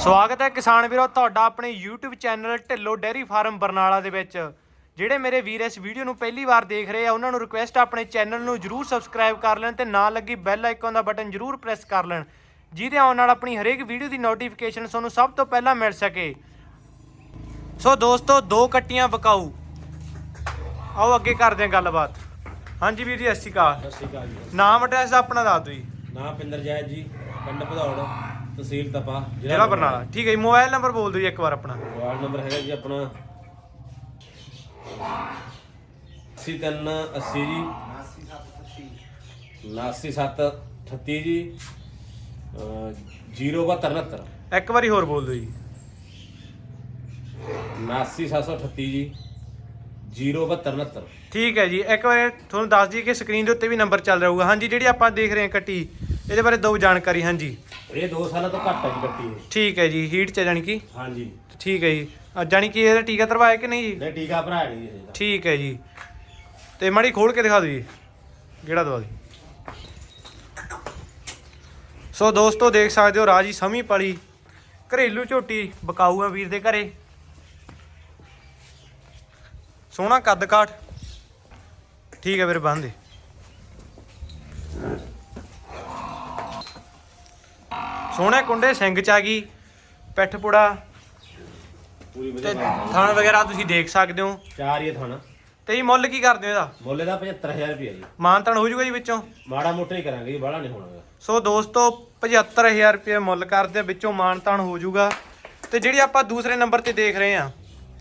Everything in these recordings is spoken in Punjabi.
ਸਵਾਗਤ ਹੈ ਕਿਸਾਨ ਵੀਰੋ ਤੁਹਾਡਾ ਆਪਣੇ YouTube channel Dhillon dairy farm Barnala ਦੇ ਵਿੱਚ। ਜਿਹੜੇ ਮੇਰੇ ਵੀਰ ਇਸ ਵੀਡੀਓ ਨੂੰ ਪਹਿਲੀ ਵਾਰ ਦੇਖ ਰਹੇ ਆ ਉਹਨਾਂ ਨੂੰ ਰਿਕੁਐਸਟ ਆਪਣੇ ਚੈਨਲ ਨੂੰ ਜਰੂਰ ਸਬਸਕ੍ਰਾਈਬ ਕਰ ਲੈਣ ਤੇ ਨਾਲ ਲੱਗੀ ਬੈਲ ਆਈਕਨ ਦਾ ਬਟਨ ਜਰੂਰ ਪ੍ਰੈਸ ਕਰ ਲੈਣ ਜਿਹਦੇ ਆਉਣ ਨਾਲ ਆਪਣੀ ਹਰੇਕ ਵੀਡੀਓ ਦੀ ਨੋਟੀਫਿਕੇਸ਼ਨ ਤੁਹਾਨੂੰ ਸਭ ਤੋਂ ਪਹਿਲਾਂ ਮਿਲ ਸਕੇ। ਸੋ ਦੋਸਤੋ ਦੋ ਕੱਟੀਆਂ ਬਕਾਊ ਆਓ ਅੱਗੇ ਕਰਦੇ ਹਾਂ ਗੱਲਬਾਤ। ਹਾਂਜੀ ਵੀਰ ਜੀ ਸਤਿ ਸ਼੍ਰੀ ਅਕਾਲ। ਸਤਿ ਸ਼੍ਰੀ ਅਕਾਲ ਜੀ। ਨਾਮ ਐਡਰੈਸ ਆਪਣਾ ਦੱਸ ਦਿਓ ਜੀ। ਨਾਮ ਪਿੰਦਰ ਜੈਦ ਜੀ ਪਿੰਡ ਭਦੌੜ। ਤਹਿਸੀਲ ਤਪਾ ਜ਼ਿਲ੍ਹਾ ਬਰਨਾਲਾ। ਠੀਕ ਹੈ ਜੀ ਮੋਬਾਈਲ ਨੰਬਰ ਬੋਲ ਦਿਓ ਜੀ ਇੱਕ ਵਾਰ ਆਪਣਾ। ਵਾਰਡ ਨੰਬਰ ਹੈਗਾ ਜੀ ਆਪਣਾ 8380 ਜੀ। 99738 ਜੀ। ਅਹ 07269 ਇੱਕ ਵਾਰੀ ਹੋਰ ਬੋਲ ਦਿਓ ਜੀ। 99738 ਜੀ। 07269 ਠੀਕ ਹੈ ਜੀ ਇੱਕ ਵਾਰ ਤੁਹਾਨੂੰ ਦੱਸ ਦਈਏ ਕਿ ਸਕਰੀਨ ਦੇ ਉੱਤੇ ਵੀ ਨੰਬਰ ਚੱਲ ਰਿਹਾ ਹੋਊਗਾ ਹਾਂਜੀ ਜਿਹੜੀ ਆਪਾਂ ਦੇਖ ਰਹੇ ਹਾਂ ਕੱਟੀ ਇਹਦੇ ਬਾਰੇ ਦੋ ਜਾਣਕਾਰੀ। ਹਾਂਜੀ। ਇਹ 2 ਸਾਲਾਂ ਤੋਂ ਘੱਟ ਹੈ ਜੀ ਕੱਟੀ ਇਹ। ਠੀਕ ਹੈ ਜੀ ਹੀਟ ਚ ਜਾਣੀ ਕਿ? ਹਾਂਜੀ। ਠੀਕ ਹੈ ਜੀ। ਅ, ਜਾਣੀ ਕਿ ਇਹਦਾ ਟੀਕਾ ਤਰਵਾਇਆ ਕਿ ਨਹੀਂ ਜੀ? ਨਹੀਂ ਟੀਕਾ ਭਰਾ ਨਹੀਂ ਜੀ ਇਹਦਾ। ਠੀਕ ਹੈ ਜੀ। ਤੇ ਮਾੜੀ ਖੋਲ ਕੇ ਦਿਖਾ ਦਿਓ ਜੀ ਕਿਹੜਾ ਦਵਾ ਦੀ ਸੋ ਦੋਸਤੋ ਦੇਖ ਸਕਦੇ ਹੋ ਰਾਜੀ ਸਮੀ ਪਲੀ ਘਰੇਲੂ ਝੋਟੀ ਬਕਾਊ ਆ ਵੀਰ ਦੇ ਘਰੇ। ਸੋਹਣਾ ਕੱਦ ਕਾਠ। ਠੀਕ ਹੈ ਵੀਰ ਬੰਨ ਸੋਹਣੇ ਕੁੰਡੇ ਸਿੰਘ ਚ ਆ ਗਈ ਪਿੱਠ ਪੁੜਾ। ਪੂਰੀ ਤੇ ਵਧੀਆ ਬਾਤ ਥਣ ਵਗੈਰਾ ਤੁਸੀਂ ਦੇਖ ਸਕਦੇ ਹੋ। ਚਾਰ ਹੀ ਥਾਣਾ। ਤੇ ਜੀ ਮੁੱਲ ਕੀ ਕਰਦੇ ਹੋ ਇਹਦਾ? ਮੁੱਲ ਦਾ 75000 ਰੁਪਏ ਜੀ। ਮਾਨਤਨ ਹੋ ਜਾਊਗਾ ਜੀ ਵਿੱਚੋਂ? ਮਾੜਾ ਮੋਟਾ ਹੀ ਕਰਾਂਗੇ ਜੀ ਬਾਹਲਾ ਨਹੀਂ ਹੋਣਾ ਸੋ ਦੋਸਤੋ 75000 ਰੁਪਏ ਮੁੱਲ ਕਰਦੇ ਆ, ਵਿੱਚੋਂ ਮਾਨਤਾਨ ਹੋ ਜਾਊਗਾ ਤੇ ਜਿਹੜੀ ਆਪਾਂ ਦੂਸਰੇ ਨੰਬਰ ਤੇ ਦੇਖ ਰਹੇ ਆ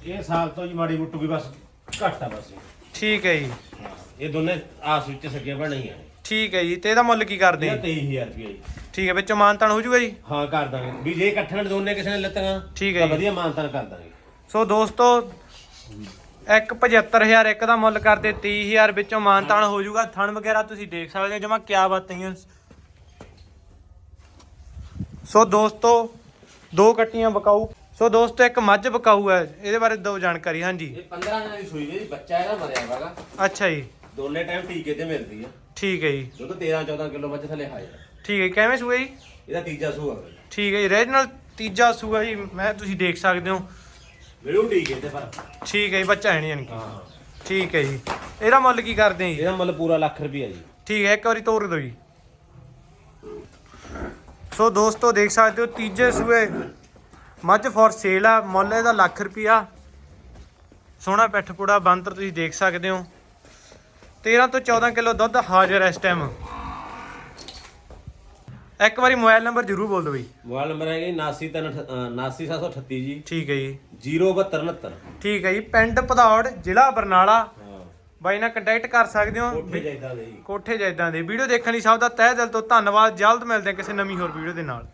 ਇਹ ਸਾਲ ਤੋਂ ਜੀ ਮਾੜੀ ਮੁੱਟੂ ਵੀ ਬਸ ਘੱਟ ਆ ਬਸ। ਠੀਕ ਹੈ ਜੀ। ਇਹ ਦੋਨੇ ਆਸ ਵਿੱਚ ਸੱਗੇ ਬਣਾਈਆਂ ਨੇ। ਠੀਕ ਹੈ ਜੀ ਤੇ ਇਹਦਾ ਮੁੱਲ ਕੀ ਕਰਦੇ ਆ? 23000 ਰੁਪਏ ਜੀ। ਠੀਕ ਹੈ ਵਿੱਚੋਂ ਮਾਨਤਾਨ ਹੋ ਜਾਊਗਾ ਜੀ? ਹਾਂ ਕਰ ਦਾਂਗੇ। ਵੀ ਜੇ ਇਕੱਠੇ ਨਾਲ ਦੋਨੇ ਕਿਸੇ ਨੇ ਲੱਤਾਂ ਠੀਕ ਹੈ ਤਾਂ ਜੀ। ਵਧੀਆ ਮਾਨਤਾਨ ਕਰ ਦਾਂਗੇ। ਸੋ ਦੋਸਤੋ ਇੱਕ 75000 ਇੱਕ ਦਾ ਮੁੱਲ ਕਰਦੇ 30000 ਵਿੱਚੋਂ ਮਾਨਤਾਨ ਹੋ ਜਾਊਗਾ ਥਣ ਵਗੈਰਾ ਤੁਸੀਂ ਦੇਖ ਸਕਦੇ ਹੋ ਜਮਾ ਕਿਆ ਬਾਤਾਂ ਸੋ ਦੋਸਤੋ ਦੋ ਕੱਟੀਆਂ ਬਕਾਊ। ਸੋ ਦੋਸਤੋ ਇੱਕ ਮੱਝ ਬਕਾਊ ਹੈ ਇਹਦੇ ਬਾਰੇ ਦੋ ਜਾਣਕਾਰੀ ਹਾਂਜੀ। ਇਹ 15 ਦਿਨਾਂ ਦੀ ਸੂਈ ਜੀ ਬੱਚਾ ਇਹਦਾ ਮਰਿਆ ਹੈਗਾ। ਅੱਛਾ ਜੀ। ਦੋਨੇ ਟਾਈਮ ਟੀਕੇ ਤੇ ਮਿਲਦੀ ਆ ਠੀਕ ਹੈ ਜੀ। ਦੁੱਧ 13 14 ਕਿਲੋ ਬੱਚੇ ਥੱਲੇ ਹਾਜ਼ਰ ਠੀਕ ਹੈ ਕਿਵੇਂ ਸੂਏ ਜੀ? ਇਹਦਾ ਤੀਜਾ ਸੂਆ ਹੈ ਠੀਕ ਹੈ ਜੀ ਰੀਜਨਲ ਤੀਜਾ ਸੂਆ ਜੀ ਮੈਂ ਤੁਸੀਂ ਦੇਖ ਸਕਦੇ ਹੋ। ਬਿਲਕੁਲ ਟੀਕੇ ਤੇ ਪਰ। ਠੀਕ ਹੈ ਜੀ ਬੱਚਾ ਹੈ ਨਹੀਂ ਯਾਨੀ ਕਿ। ਹਾਂ। ਠੀਕ ਹੈ ਜੀ ਇਹਦਾ ਮੁੱਲ ਕੀ ਕਰਦੇ ਆ ਜੀ? ਇਹਦਾ ਮੁੱਲ ਪੂਰਾ ਲੱਖ ਰੁਪਿਆ ਜੀ। ਠੀਕ ਹੈ ਇੱਕ ਵਾਰੀ ਤੋਰ ਦਿਓ ਜੀ। ਸੋ ਦੋਸਤੋ ਦੇਖ ਸਕਦੇ ਹੋ ਤੀਜੇ ਸੂਏ ਮੱਝ ਫॉर ਸੇਲ ਆ ਮੁੱਲ ਇਹਦਾ ਲੱਖ ਰੁਪਿਆ ਸੋਹਣਾ ਪਿੱਠ ਪੂੜਾ ਬੰਤਰ ਤੁਸੀਂ ਦੇਖ ਸਕਦੇ ਹੋ। 13 ਤੋਂ 14 ਕਿਲੋ ਦੁੱਧ ਹਾਜ਼ਰ ਹੈ ਇਸ ਟਾਈਮ ਇੱਕ ਵਾਰੀ ਮੋਬਾਈਲ ਨੰਬਰ ਜ਼ਰੂਰ ਬੋਲ ਦਿਓ ਬਈ। ਮੋਬਾਈਲ ਨੰਬਰ ਹੈਗਾ ਜੀ 89738 ਜੀ। ਠੀਕ ਹੈ ਜੀ। 07269 ਠੀਕ ਹੈ ਜੀ ਪਿੰਡ ਭਦੌੜ ਜ਼ਿਲ੍ਹਾ ਬਰਨਾਲਾ। ਬਾਈ ਨਾਲ ਕੰਟੈਕਟ ਕਰ ਸਕਦੇ ਹੋ। ਕੋਠੇ ਜਾਇਦਾ ਦੇ ਕੋਠੇ ਜੈਦਾਂ ਦੇ ਵੀਡੀਓ ਦੇਖਣ ਲਈ ਸਭ ਦਾ ਤਹਿ ਦਿਲ ਤੋਂ ਧੰਨਵਾਦ। ਜਲਦ ਮਿਲਦੇ ਹਾਂ ਕਿਸੇ ਨਵੀਂ ਹੋਰ ਵੀਡੀਓ ਦੇ ਨਾਲ।